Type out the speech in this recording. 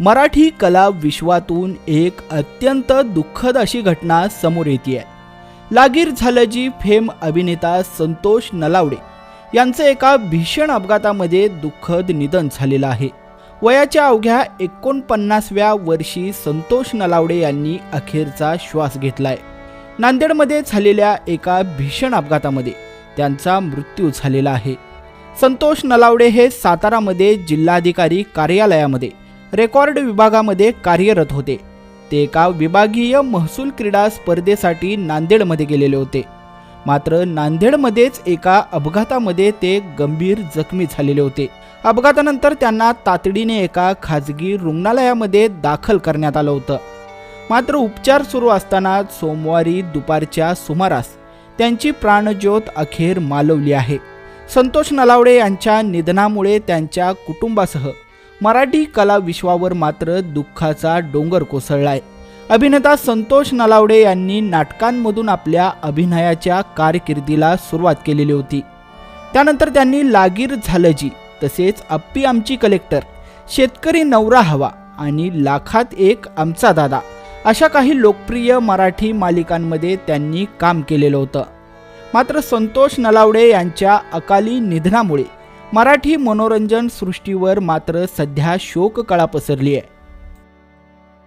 मराठी कला विश्वातून एक अत्यंत दुःखद अशी घटना समोर येते आहे लागीर झालं जी फेम अभिनेता संतोष नलावडे यांचं एका भीषण अपघातामध्ये दुःखद निधन झालेलं आहे. वयाच्या अवघ्या एकोणपन्नासव्या वर्षी संतोष नलावडे यांनी अखेरचा श्वास घेतलाय. नांदेडमध्ये झालेल्या एका भीषण अपघातामध्ये त्यांचा मृत्यू झालेला आहे. संतोष नलावडे हे सातारामध्ये जिल्हाधिकारी कार्यालयामध्ये रेकॉर्ड विभागामध्ये कार्यरत होते. ते एका विभागीय महसूल क्रीडा स्पर्धेसाठी नांदेडमध्ये गेलेले होते. मात्र नांदेडमध्येच एका अपघातामध्ये ते गंभीर जखमी झालेले होते. अपघातानंतर त्यांना तातडीने एका खाजगी रुग्णालयामध्ये दाखल करण्यात आलं होतं. मात्र उपचार सुरू असताना सोमवारी दुपारच्या सुमारास त्यांची प्राणज्योत अखेर मालवली आहे. संतोष नलावडे यांच्या निधनामुळे त्यांच्या कुटुंबासह मराठी कला विश्वावर मात्र दुःखाचा डोंगर कोसळलाय. अभिनेता संतोष नलावडे यांनी नाटकांमधून आपल्या अभिनयाच्या कारकिर्दीला सुरुवात केलेली होती. त्यानंतर त्यांनी लागीर झालं जी तसेच अप्पी आमची कलेक्टर शेतकरी नवरा हवा आणि लाखात एक आमचा दादा अशा काही लोकप्रिय मराठी मालिकांमध्ये त्यांनी काम केलेलं होतं. मात्र संतोष नलावडे यांच्या अकाली निधनामुळे मराठी मनोरंजन सृष्टीवर मात्र सध्या शोककळा पसरली आहे.